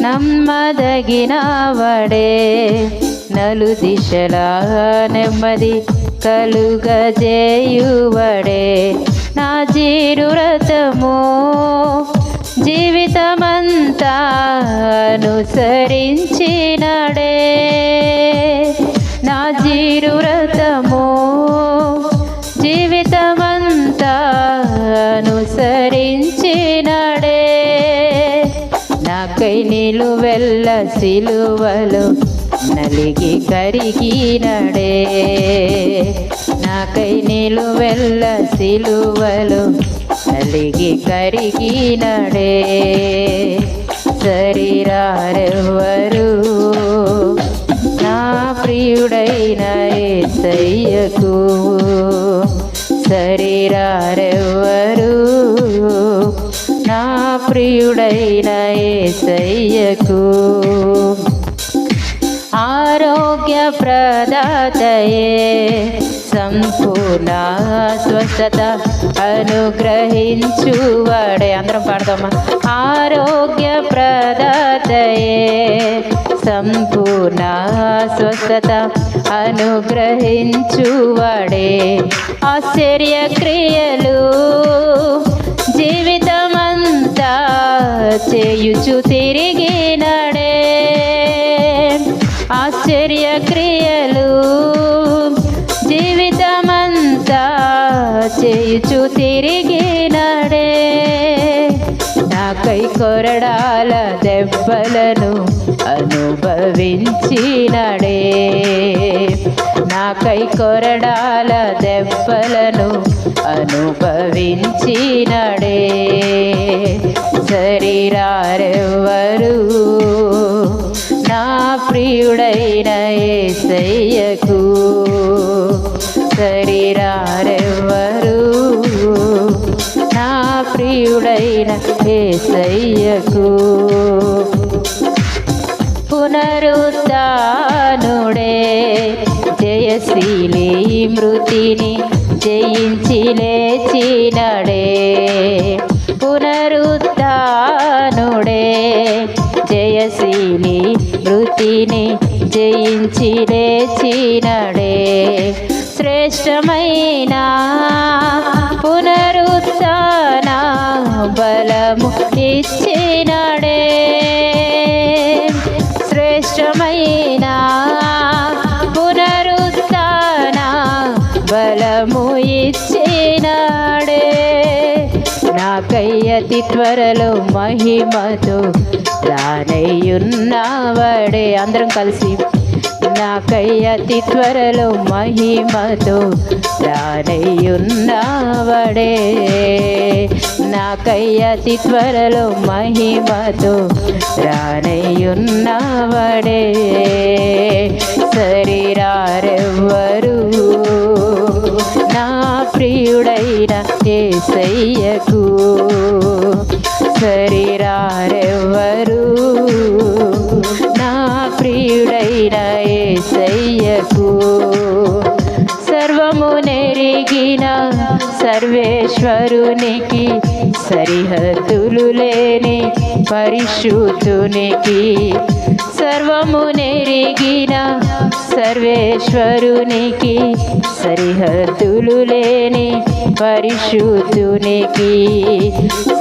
నమ్మదగినవడే. నలు దిశల నెమ్మది కలుగజేయువడే. నా జీరు రథము జీవితమంతా అనుసరించినడే. నా జీరురతము జీవితమంతా అనుసరించినడే. సిలువలో నలిగి కరిగినడే నాకై నిలువెల్ల సిలువలు నలిగి కరిగినడే శరీరారెవ్వరు నా ప్రియుడైన ఏసయ్యకు శరీరారెవ్వరు నా ప్రియుడైన ఏసయ్యకు ఆరోగ్య ప్రదాతయే సంపూర్ణ స్వస్థత అనుగ్రహించువాడే అందరం పాడదామా? ఆరోగ్య ప్రదాతయే సంపూర్ణ స్వస్థత అనుగ్రహించువాడే। ఆశ్చర్య క్రియలు జీవితమంతా చేయుచు తిరిగినాడు ఆశ్చర్య క్రియలు జీవితమంతా చేయుచు తిరిగినడే నాకై కొరడాల దెబ్బలను అనుభవించినడే నాకై కొరడాల దెబ్బలను అనుభవించినడే శరీరారెవ్వరు పునరుద్ధానుడే జయశీలి మృతిని జయించి లేచినడే. పునరుద్ధానుడే జయశీలి మృతిని జయించి లేచినడే. శ్రేష్టమైన పునరుత్న బలము ఇచ్చినడే. శ్రేష్టమైన పునరుత్న బలము ఇచ్చినాడే. నాకయ్యతి త్వరలో మహిమతో రానయ్యున్నవాడే. అందరం కలిసి నాకయ్యతి త్వరలో మహిమతో రానయ్యున్నవాడే. నాకై అతి త్వరలో మహిమతో రానయ్యున్నవడే. శరీరారెవ్వరు నా ప్రియుడైన ఏసయ్యకు శరీరారెవ్వరు నా ప్రియుడైన ఏసయ్యకు సర్వము నెరిగిన సర్వేశ్వరుని సరిహద్దులు లేని పరిశుద్ధునికి సర్వము నెరిగిన సర్వేశ్వరునికి సరిహద్దులు లేని పరిశుద్ధునికి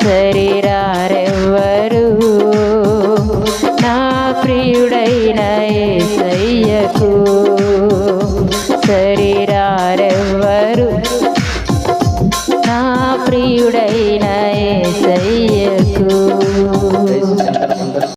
సరిరారెవ్వరు? నా ప్రియుడైన ఏసయ్యకు సరిరారెవ్వరు? నా ప్రియుడైన ఏసయ్యకు